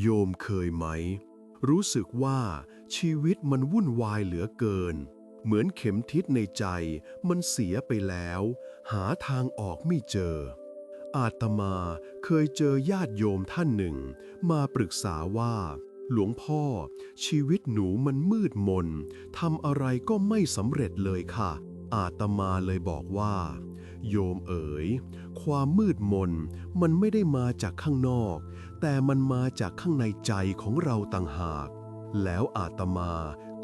โยมเคยไหม รู้สึกว่าชีวิตมันวุ่นวายเหลือเกิน เหมือนเข็มทิศในใจมันเสียไปแล้ว หาทางออกไม่เจอ อาตมาเคยเจอญาติโยมท่านหนึ่ง มาปรึกษาว่า หลวงพ่อ ชีวิตหนูมันมืดมนทำอะไรก็ไม่สำเร็จเลยค่ะ อาตมาเลยบอกว่า โยมเอ๋ย ความมืดมนมันไม่ได้มาจากข้างนอก แต่มันมาจากข้างในใจของเราต่างหาก แล้วอาตมา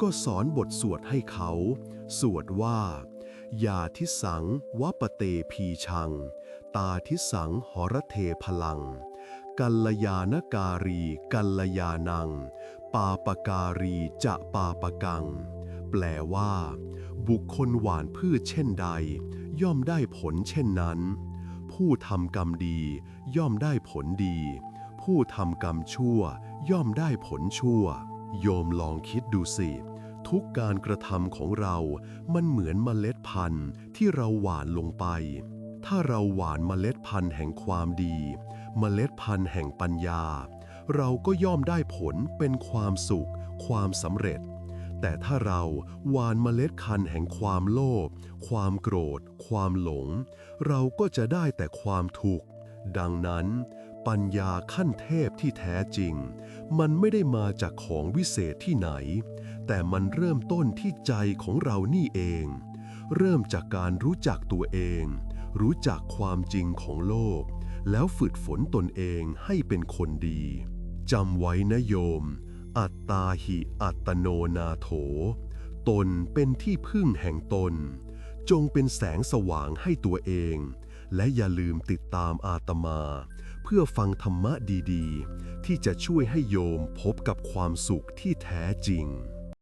ก็สอนบทสวดให้เขา สวดว่ายาทิสังวปเตพีชัง ตาทิสังหรเทพลัง กัลยาณการี กัลยานัง ปาปการีจะปาปกัง แปลว่า บุคคลหวานพืชเช่นใด ย่อมได้ผลเช่นนั้น ผู้ทำกรรมดี ย่อมได้ผลดี ผู้ทำกรรมชั่ว ย่อมได้ผลชั่ว โยมลองคิดดูสิ ทุกการกระทำของเรา มันเหมือนเมล็ดพันธุ์ที่เราหว่านลงไป ถ้าเราหว่านเมล็ดพันธุ์แห่งความดี เมล็ดพันธุ์แห่งปัญญา เราก็ย่อมได้ผลเป็นความสุข ความสำเร็จ แต่ถ้าเราหวานเมล็ดพันแห่งความโลภ ความโกรธ ความหลง เราก็จะได้แต่ความทุกข์ ดังนั้น ปัญญาขั้นเทพที่แท้จริง มันไม่ได้มาจากของวิเศษที่ไหน แต่มันเริ่มต้นที่ใจของเรานี่เอง เริ่มจากการรู้จักตัวเอง รู้จักความจริงของโลก แล้วฝึกฝนตนเองให้เป็นคนดีจำไว้นะโยม อัตตาหิอัตโนนาโถ ตนเป็นที่พึ่งแห่งตน จงเป็นแสงสว่างให้ตัวเอง และอย่าลืมติดตามอาตมา เพื่อฟังธรรมะดีๆ ที่จะช่วยให้โยมพบกับความสุขที่แท้จริง